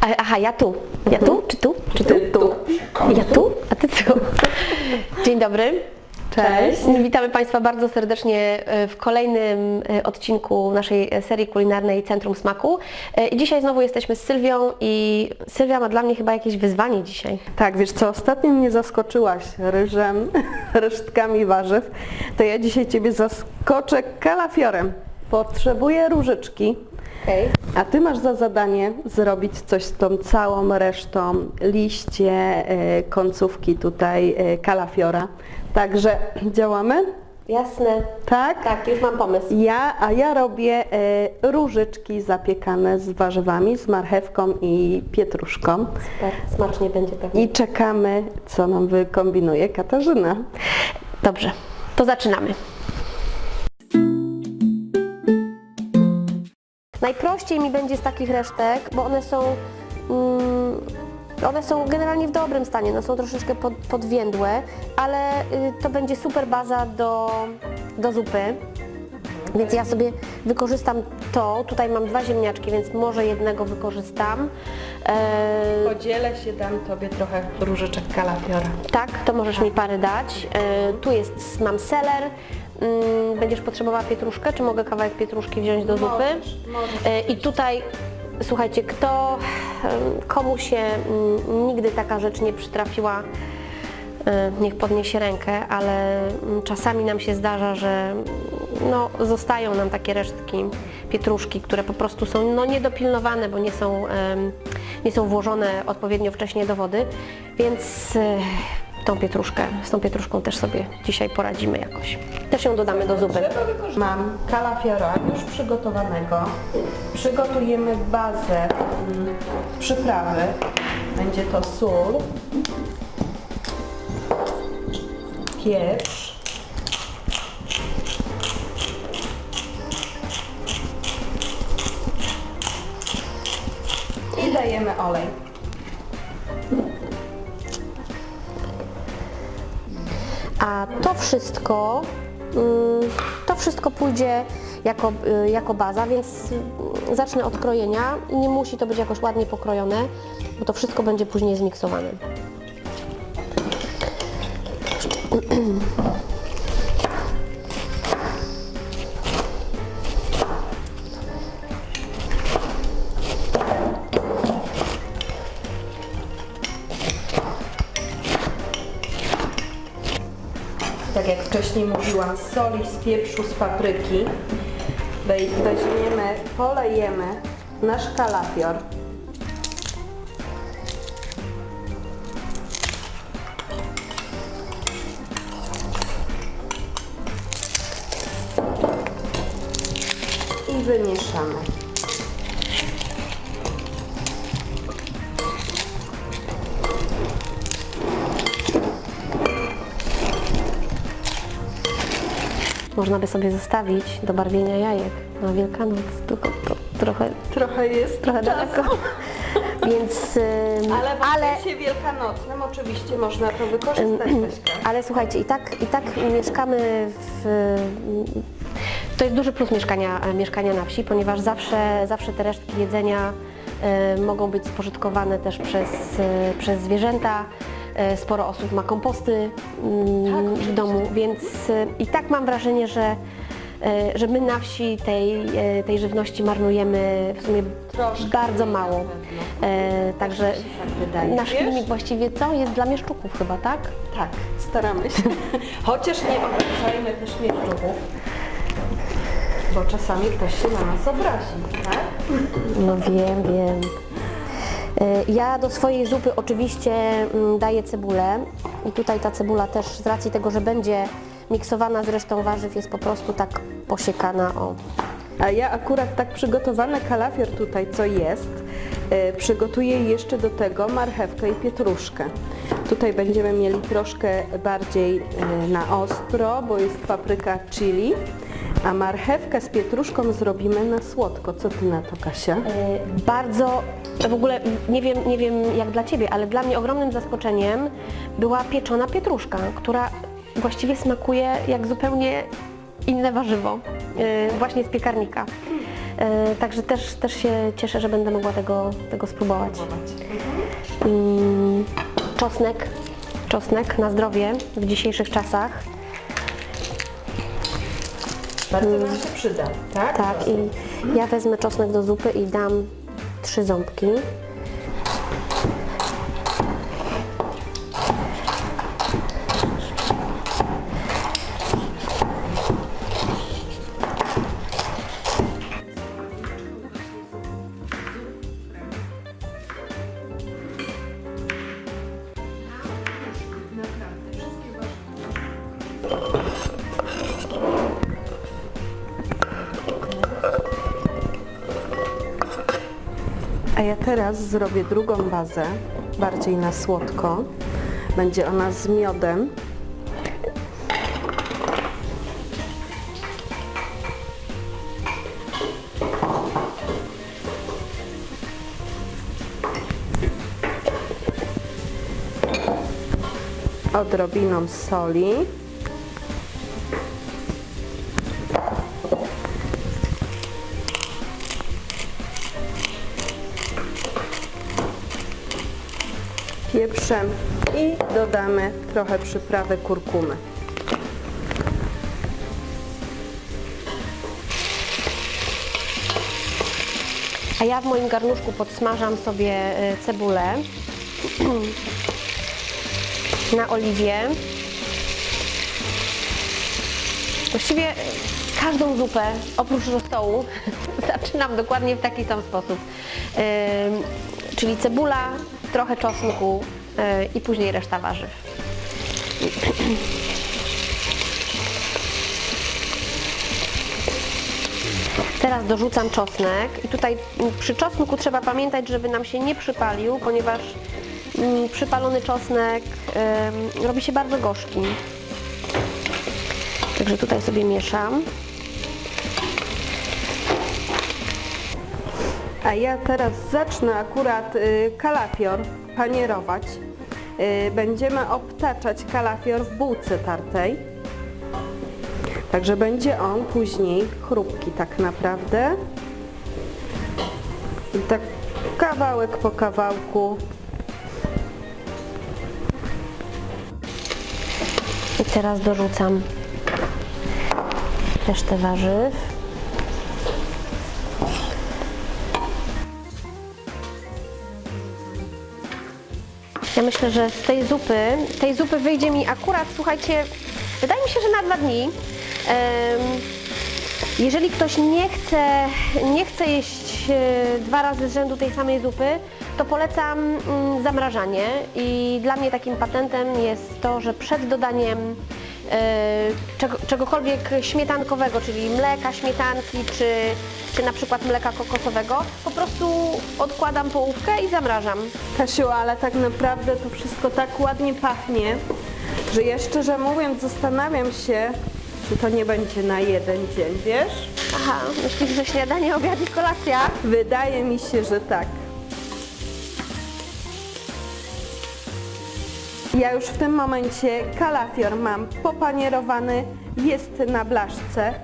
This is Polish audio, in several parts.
A- Aha, ja tu. Ja tu? Czy tu? Czy tu? Ty tu. Ja tu? A ty tu? Dzień dobry. Cześć. Witamy Państwa bardzo serdecznie e, w kolejnym e, odcinku naszej serii kulinarnej Centrum Smaku. I dzisiaj znowu jesteśmy z Sylwią i Sylwia ma dla mnie chyba jakieś wyzwanie dzisiaj. Tak, wiesz co, ostatnio mnie zaskoczyłaś ryżem, resztkami warzyw, to ja dzisiaj Ciebie zaskoczę kalafiorem. Potrzebuję różyczki, Okej. a Ty masz za zadanie zrobić coś z tą całą resztą, liście, e, końcówki tutaj e, kalafiora. Także działamy? Jasne. Tak? Tak, już mam pomysł. Ja, a ja robię e, różyczki zapiekane z warzywami, z marchewką i pietruszką. Super, smacznie będzie pewnie. I czekamy, co nam wykombinuje Katarzyna. Dobrze, to zaczynamy. Najprościej mi będzie z takich resztek, bo one są, mm, one są generalnie w dobrym stanie, no są troszeczkę pod, podwiędłe, ale y, to będzie super baza do, do zupy. Więc ja sobie wykorzystam to. Tutaj mam dwa ziemniaczki, więc może jednego wykorzystam. E, Podzielę się, dam Tobie trochę różyczek kalafiora. tak, to możesz mi parę dać. E, tu jest, mam seler. Mm, Będziesz potrzebowała pietruszkę, czy mogę kawałek pietruszki wziąć do zupy? Możesz, możesz. E, I tutaj, słuchajcie, kto, komu się mm, nigdy taka rzecz nie przytrafiła, e, niech podniesie rękę, ale mm, czasami nam się zdarza, że no, zostają nam takie resztki pietruszki, które po prostu są no, niedopilnowane, bo nie są, nie są włożone odpowiednio wcześnie do wody, więc e, tą pietruszkę, z tą pietruszką też sobie dzisiaj poradzimy jakoś. Też ją dodamy do zupy. Mam kalafiora już przygotowanego. Przygotujemy bazę mm, przyprawy. Będzie to sól, pieprz, i dajemy olej. A to wszystko, mm, to wszystko pójdzie jako, y, jako baza, więc y, zacznę od krojenia nie musi to być jakoś ładnie pokrojone, bo to wszystko będzie później zmiksowane. Wcześniej mówiłam, z soli, z pieprzu, z papryki. Weźmiemy, polejemy nasz kalafior. I wymieszamy. Można by sobie zostawić do barwienia jajek na Wielkanoc, tylko to trochę, Trochę jest trochę daleko. Więc, ym, Ale w ale, okresie wielkanocnym oczywiście można to wykorzystać ale słuchajcie, i tak, i tak mieszkamy w... To jest duży plus mieszkania, mieszkania na wsi, ponieważ zawsze, zawsze te resztki jedzenia e, mogą być spożytkowane też przez, e, przez zwierzęta. E, Sporo osób ma komposty mm, w domu, więc e, i tak mam wrażenie, że, e, że my na wsi tej, tej żywności marnujemy w sumie Troszkę bardzo mało. E, Także tak nasz Wiesz? filmik właściwie co? Jest dla mieszczuków chyba, tak? Tak, staramy się. Chociaż nie obrażajmy też mieszczuchów, bo czasami ktoś się na nas obrazi, tak? No wiem, wiem. E, Ja do swojej zupy oczywiście mm, daję cebulę i tutaj ta cebula też z racji tego, że będzie miksowana z resztą warzyw jest po prostu tak posiekana o. A ja akurat tak przygotowany kalafior tutaj, co jest, e, przygotuję jeszcze do tego marchewkę i pietruszkę. Tutaj będziemy mieli troszkę bardziej e, na ostro, bo jest papryka chili, a marchewkę z pietruszką zrobimy na słodko. Co ty na to, Kasia? E, Bardzo, w ogóle nie wiem, nie wiem jak dla Ciebie, ale dla mnie ogromnym zaskoczeniem była pieczona pietruszka, która właściwie smakuje jak zupełnie inne warzywo, e, właśnie z piekarnika. E, Także też, też się cieszę, że będę mogła tego, tego spróbować. Mm, Czosnek, czosnek na zdrowie w dzisiejszych czasach. Bardzo nam się przyda, tak? Tak, i ja wezmę czosnek do zupy i dam trzy ząbki. Teraz zrobię drugą bazę, bardziej na słodko. Będzie ona z miodem. Odrobiną soli. I dodamy trochę przyprawy kurkumy. A ja w moim garnuszku podsmażam sobie e, cebulę na oliwie. Właściwie e, każdą zupę, oprócz rosołu, zaczynam dokładnie w taki sam sposób. Czyli cebula, trochę czosnku i później reszta warzyw. Teraz dorzucam czosnek i tutaj mm, przy czosnku trzeba pamiętać, żeby nam się nie przypalił, ponieważ mm, przypalony czosnek robi się bardzo gorzki. Także tutaj sobie mieszam. A ja teraz zacznę akurat y, kalafior panierować. Y, będziemy obtaczać kalafior w bułce tartej. Także będzie on później chrupki tak naprawdę. I tak kawałek po kawałku. I teraz dorzucam resztę warzyw. Ja myślę, że z tej zupy, tej zupy wyjdzie mi akurat, słuchajcie, wydaje mi się, że na dwa dni. Jeżeli ktoś nie chce, nie chce jeść e, dwa razy z rzędu tej samej zupy, to polecam mm, zamrażanie i dla mnie takim patentem jest to, że przed dodaniem czego, czegokolwiek śmietankowego, czyli mleka, śmietanki czy, czy na przykład mleka kokosowego, po prostu odkładam połówkę i zamrażam. Kasiu, ale tak naprawdę to wszystko tak ładnie pachnie, że ja szczerze mówiąc zastanawiam się, czy to nie będzie na jeden dzień, wiesz? Aha, myślisz, że śniadanie, obiad i kolacja? Wydaje mi się, że tak. Ja już w tym momencie kalafior mam popanierowany, jest na blaszce.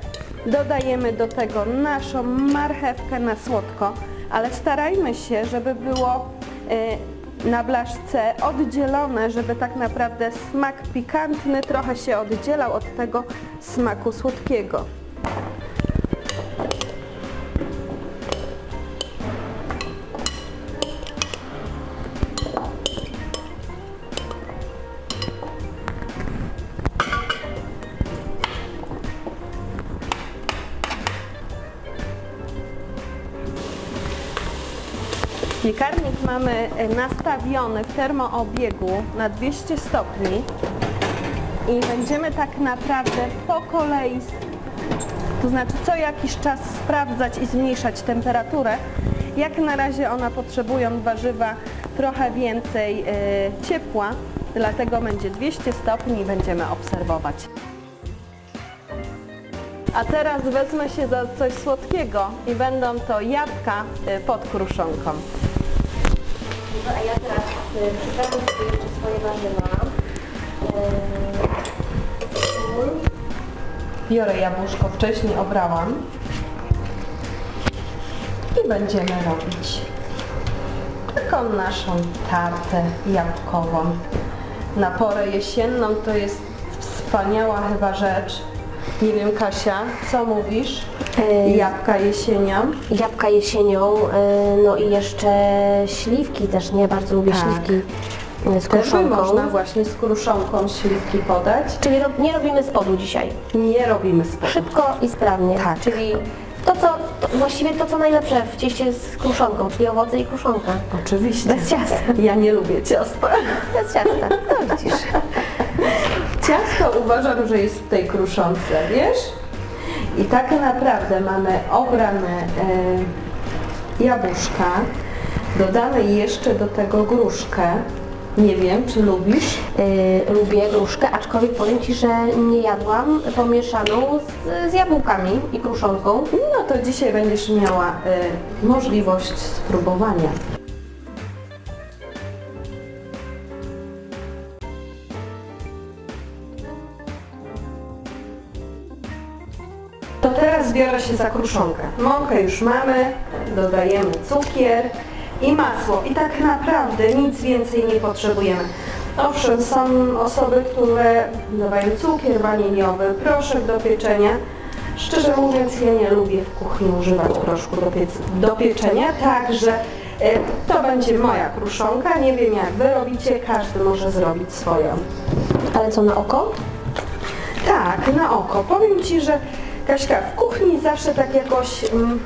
Dodajemy do tego naszą marchewkę na słodko, ale starajmy się, żeby było e, na blaszce oddzielone, żeby tak naprawdę smak pikantny trochę się oddzielał od tego smaku słodkiego. Piekarnik mamy e, nastawiony w termoobiegu na 200 stopni i będziemy tak naprawdę po kolei, to znaczy co jakiś czas sprawdzać i zmniejszać temperaturę. Jak na razie ona potrzebują warzywa trochę więcej e, ciepła, dlatego będzie 200 stopni i będziemy obserwować. A teraz wezmę się za coś słodkiego i będą to jabłka e, pod kruszonką. A ja teraz y, przyprawię sobie jeszcze swoje warzywa. Biorę jabłuszko, wcześniej obrałam. i będziemy robić taką naszą tartę jabłkową. Na porę jesienną to jest wspaniała chyba rzecz. Nie wiem Kasia, co mówisz? Ej. Jabłka jesienią. Jabłka jesienią, y, no i jeszcze śliwki też, nie? Bardzo lubię Tak. śliwki y, z Też kruszonką. można właśnie z kruszonką śliwki podać. Czyli ro- nie robimy spodu dzisiaj. Nie robimy spodu. Szybko i sprawnie. Tak. Czyli to, co, to, właściwie to, co najlepsze w cieście z kruszonką, czyli owoce i kruszonka. Oczywiście. Bez ciasta. Ja nie lubię ciasta. Bez ciasta. No widzisz. Ciasto uważam, że jest w tej kruszonce, wiesz? I tak naprawdę mamy obrane e, jabłuszka, dodamy jeszcze do tego gruszkę. Nie wiem, czy lubisz? Y, lubię gruszkę, aczkolwiek powiem Ci, że nie jadłam pomieszaną z, z jabłkami i kruszonką. No to dzisiaj będziesz miała e, możliwość spróbowania. Biorę się za kruszonkę. Mąkę już mamy, dodajemy cukier i masło. I tak naprawdę nic więcej nie potrzebujemy. Owszem, są osoby, które dodają cukier waniliowy, proszek do pieczenia. Szczerze mówiąc, ja nie lubię w kuchni używać proszku do, piec- do pieczenia, także e, to będzie moja kruszonka. Nie wiem jak Wy robicie, każdy może zrobić swoją. Ale co, na oko? Tak, na oko. Powiem Ci, że Kaśka, w kuchni zawsze tak jakoś mm,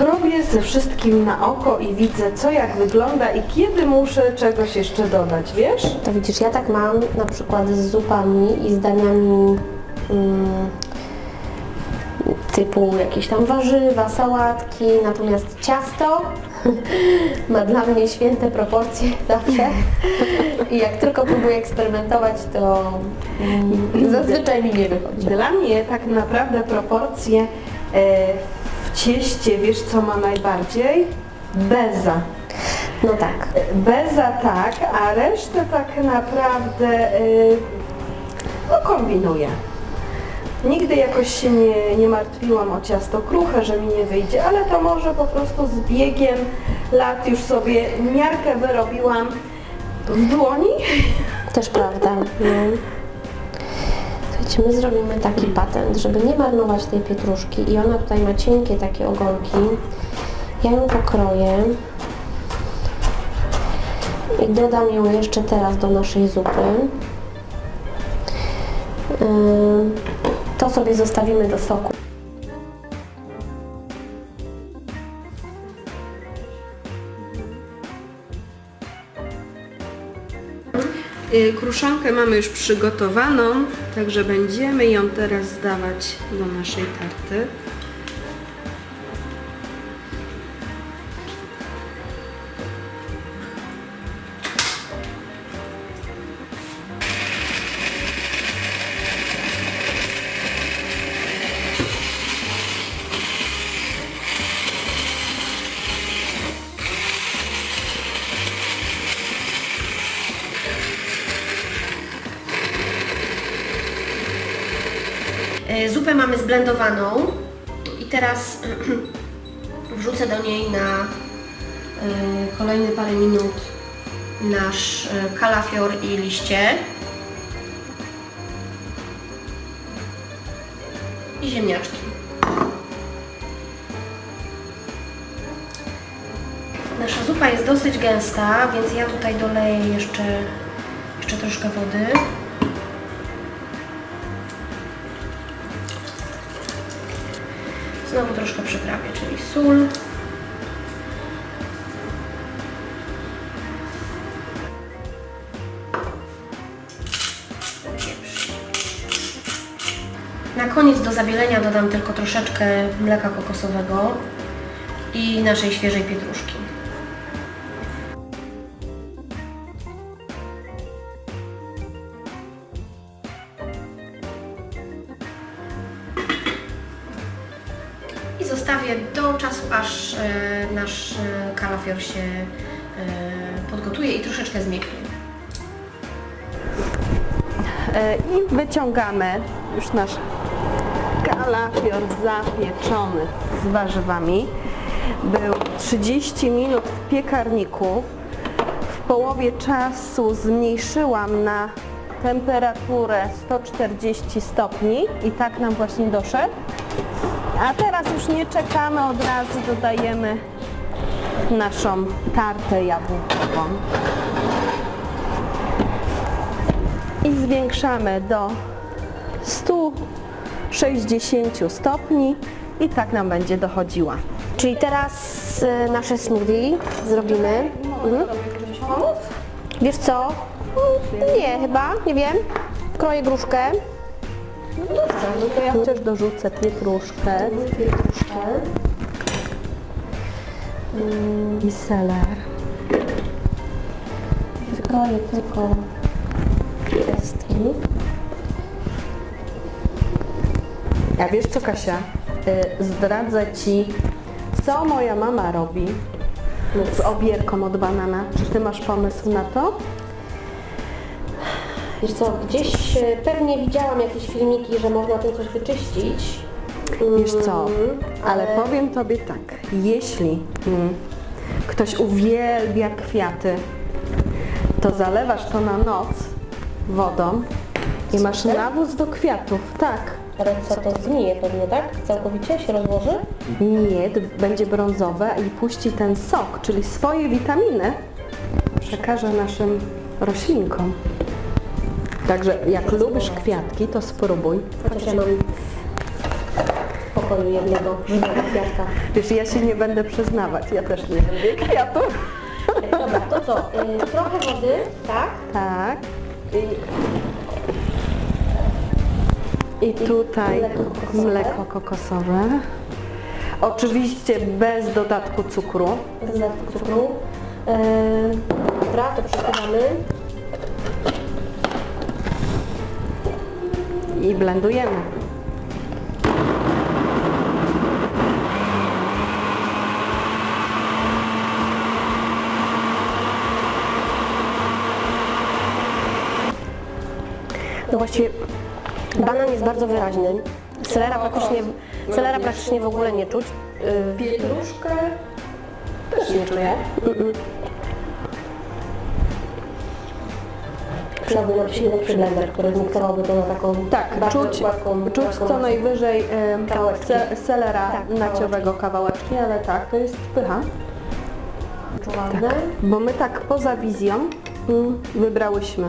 robię ze wszystkim na oko i widzę co jak wygląda i kiedy muszę czegoś jeszcze dodać, wiesz? To widzisz, ja tak mam na przykład z zupami i z daniami mm, typu jakieś tam warzywa, sałatki, natomiast ciasto ma dla mnie święte proporcje zawsze i jak tylko próbuję eksperymentować, to mm, zazwyczaj mi nie wychodzi. Dla mnie tak naprawdę proporcje e, w cieście, wiesz co ma najbardziej? Beza. No tak. Beza tak, a resztę tak naprawdę y, no kombinuję. Nigdy jakoś się nie, nie martwiłam o ciasto kruche, że mi nie wyjdzie, ale to może po prostu z biegiem lat już sobie miarkę wyrobiłam w dłoni. Też prawda. No. Słuchajcie, my zrobimy taki patent, żeby nie marnować tej pietruszki i ona tutaj ma cienkie takie ogonki. Ja ją pokroję i dodam ją jeszcze teraz do naszej zupy. Ym, To sobie zostawimy do soku. Y, Kruszonkę mamy już przygotowaną, także będziemy ją teraz zdawać do naszej tarty. Zupę mamy zblendowaną i teraz wrzucę do niej na e, kolejne parę minut nasz e, kalafior i liście. I ziemniaczki. Nasza zupa jest dosyć gęsta, więc ja tutaj doleję jeszcze, jeszcze troszkę wody. Sól. Na koniec do zabielenia dodam tylko troszeczkę mleka kokosowego i naszej świeżej pietruszki. Kalafior się e, podgotuje i troszeczkę zmięknie. E, I wyciągamy już nasz kalafior zapieczony z warzywami. Był 30 minut w piekarniku. W połowie czasu zmniejszyłam na temperaturę 140 stopni i tak nam właśnie doszedł. A teraz już nie czekamy, od razu dodajemy naszą tartę jabłkową. I zwiększamy do 160 stopni i tak nam będzie dochodziła. Czyli teraz y, nasze smoothie zrobimy. Mhm. Wiesz co? Mm, Nie, chyba, nie wiem. Kroję gruszkę. No to ja też dorzucę pietruszkę Pietruszkę. I seler. Wykroję tylko pestki. A wiesz co Kasia? Y, Zdradzę Ci, co moja mama robi z obierką od banana. Czy Ty masz pomysł na to? Wiesz co, gdzieś e, pewnie widziałam jakieś filmiki, że można tym coś wyczyścić. Wiesz co, Mm, ale powiem Tobie tak, jeśli mm, ktoś uwielbia kwiaty, to zalewasz to na noc wodą i masz nawóz do kwiatów, tak. Ale co, to zgnije pewnie, tak? Całkowicie się rozłoży? Nie, d- będzie brązowe i puści ten sok, czyli swoje witaminy przekaże naszym roślinkom. Także jak lubisz kwiatki, to spróbuj. Chociaż ja mam pokoju jednego żywego kwiatka. Wiesz, ja się nie będę przyznawać, ja też nie lubię kwiatów. Dobra, to co? Y, trochę wody, tak? Tak. I, I tutaj mleko kokosowe. mleko kokosowe. Oczywiście bez dodatku cukru. Bez dodatku cukru. Y, dobra, to przepływamy. I blendujemy. No właściwie banan jest bardzo wyraźny. Selera praktycznie, selera praktycznie w ogóle nie czuć. Y, Pietruszkę też nie czuję. Przydałby nam się lepszy blender, który zmiksowałby to na taką Tak, bardzo czuć, gładką, czuć gładką co masę. najwyżej em, Kawałeczki. se, selera Tak, naciowego kawałeczki, ale tak, to jest pycha. Czuwalne. Bo my tak poza wizją mm, wybrałyśmy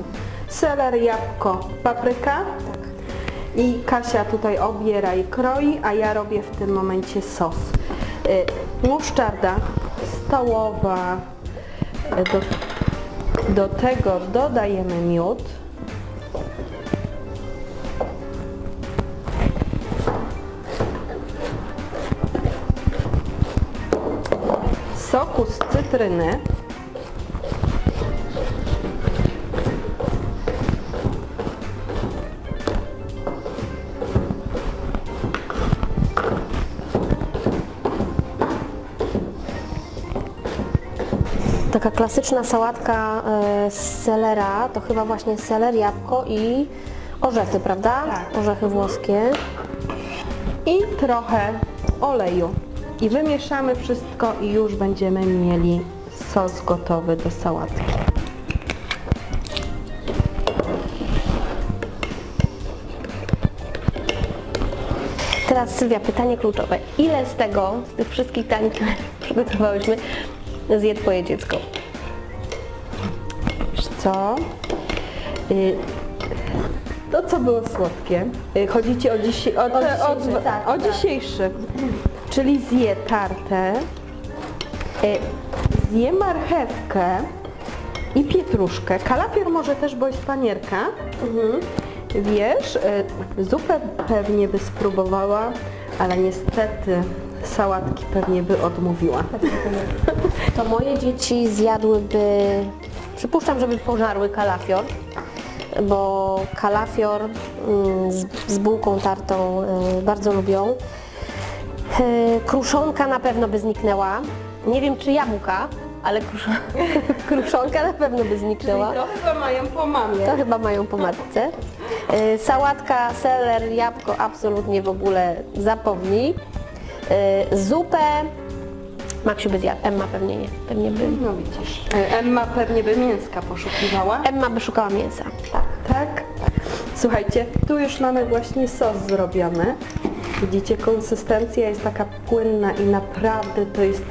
seler, jabłko, papryka i Kasia tutaj obiera i kroi, a ja robię w tym momencie sos. Y, musztarda stołowa, y, do, do tego dodajemy miód. Soku z cytryny. Taka klasyczna sałatka e, z selera, to chyba właśnie seler, jabłko i orzechy, prawda? Tak. Orzechy włoskie. i trochę oleju. I wymieszamy wszystko i już będziemy mieli sos gotowy do sałatki. Teraz Sylwia, pytanie kluczowe. Ile z tego, z tych wszystkich dań, które przygotowałyśmy, zje Twoje dziecko? Wiesz co? Y, To co było słodkie? Y, Chodzi Ci o, dziś, o, te, o, dzisiejszy, tak, o tak. dzisiejszy. Czyli zje tartę, y, zje marchewkę i pietruszkę. Kalafior może też, bo jest panierka. Wiesz, y, zupę pewnie by spróbowała, ale niestety sałatki pewnie by odmówiła. To moje dzieci zjadłyby, przypuszczam, żeby pożarły kalafior, bo kalafior mm, z, z bułką tartą y, bardzo lubią. Y, Kruszonka na pewno by zniknęła. Nie wiem czy jabłka, ale kruszonka, kruszonka na pewno by zniknęła. To chyba mają po mamie. To chyba mają po matce. Y, Sałatka, seler, jabłko absolutnie w ogóle zapomnij. Y, zupę Maksiu by zjadł, Emma pewnie nie, pewnie by... No widzisz. E, Emma pewnie by mięska poszukiwała. Emma by szukała mięsa, tak. Tak? Słuchajcie, tu już mamy właśnie sos zrobiony. Widzicie, konsystencja jest taka płynna i naprawdę to jest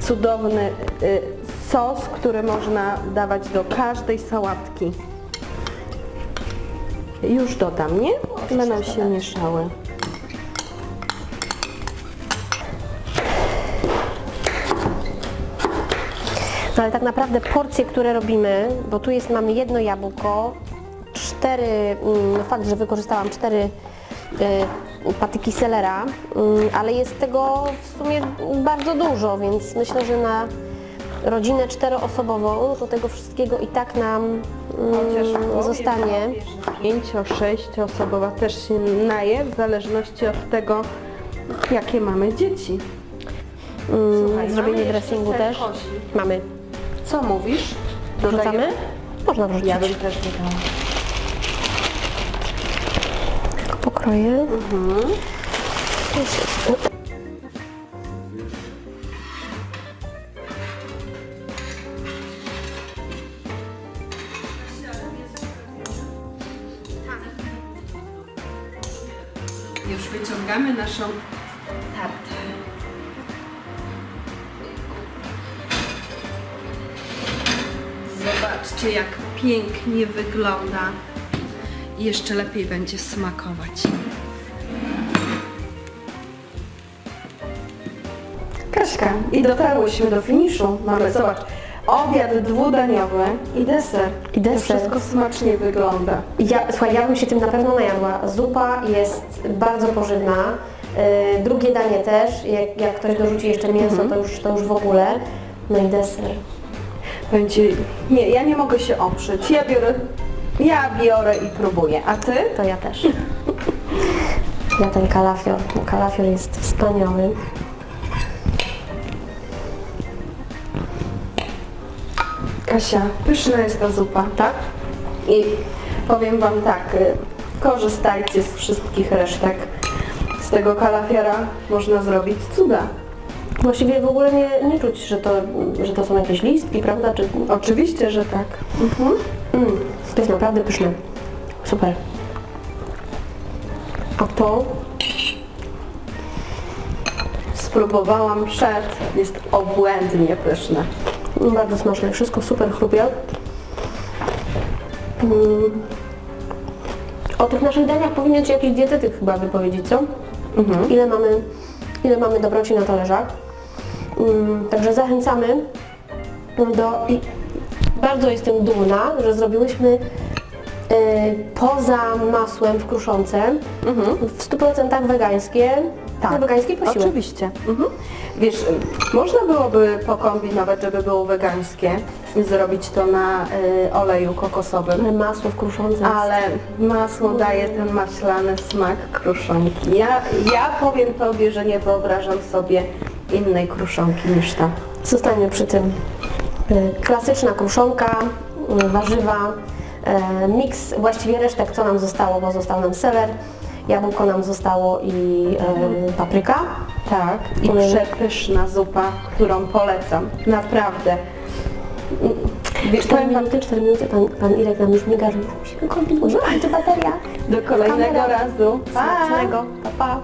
cudowny y, sos, który można dawać do każdej sałatki. Już dodam, nie? Będą się mieszały. Ale tak naprawdę porcje, które robimy, bo tu jest, mamy jedno jabłko, cztery, mm, no fakt, że wykorzystałam cztery y, patyki selera, mm, ale jest tego w sumie bardzo dużo, więc myślę, że na rodzinę czteroosobową to tego wszystkiego i tak nam mm, zostanie. Pięcio, sześcioosobowa też się naje w zależności od tego, jakie mamy dzieci. Mm, Słuchaj, Zrobienie mamy dressingu też. kozi. Mamy. Co mówisz? Wrzucamy? Można wrzucić. Ja bym też dodała. Pokroję. Już pięknie wygląda. I Jeszcze lepiej będzie smakować. Kaśka, i dotarłyśmy do finiszu. Mamy, zobacz, obiad dwudaniowy i deser. I deser. To wszystko smacznie wygląda. Ja, słuchaj, ja bym się tym na pewno najadła. Zupa jest bardzo pożywna. Yy, drugie danie też, jak, jak ktoś dorzuci jeszcze mięso, to, już, to już w ogóle. No i deser. Będzie... Nie, ja nie mogę się oprzeć. Ja biorę, ja biorę i próbuję. A ty? To ja też. Ja ten kalafior, kalafior jest wspaniały. Kasia, pyszna jest ta zupa, tak? I powiem Wam tak, y, korzystajcie z wszystkich resztek. Z tego kalafiora można zrobić cuda. Właściwie w ogóle nie, nie czuć, że to, że to są jakieś listki, prawda? Czy, Oczywiście, że tak. Mhm. mm, to jest naprawdę pyszne. Super. A to Spróbowałam przed, jest obłędnie pyszne. Bardzo smaczne, wszystko super chrupie. Mm. O tych naszych daniach powinien się jakiś dietetyk chyba wypowiedzieć, co? Ile mamy, ile mamy dobroci na talerzach. Mm, Także zachęcamy do... I bardzo jestem dumna, że zrobiłyśmy y, poza masłem w kruszonce w 100% wegańskie, tak. wegański posiłek. Oczywiście. Mhm. Wiesz, y, można byłoby pokombinować, żeby było wegańskie i zrobić to na y, oleju kokosowym. Ale Masło w kruszonce. Ale masło daje ten maślany smak kruszonki. Ja, ja powiem Tobie, że nie wyobrażam sobie innej kruszonki niż ta. Zostańmy przy tym. Y, Klasyczna kruszonka, y, warzywa, y, miks, właściwie resztek co nam zostało, bo został nam seler, jabłko nam zostało i papryka. Tak. I przepyszna zupa, którą polecam. Naprawdę. Wiesz, 4 powiem Wam, minuty, 4 minuty, pan, pan Irek nam już miga, że musimy kończyć, bateria. do kolejnego razu. Pa! Smacznego, pa pa.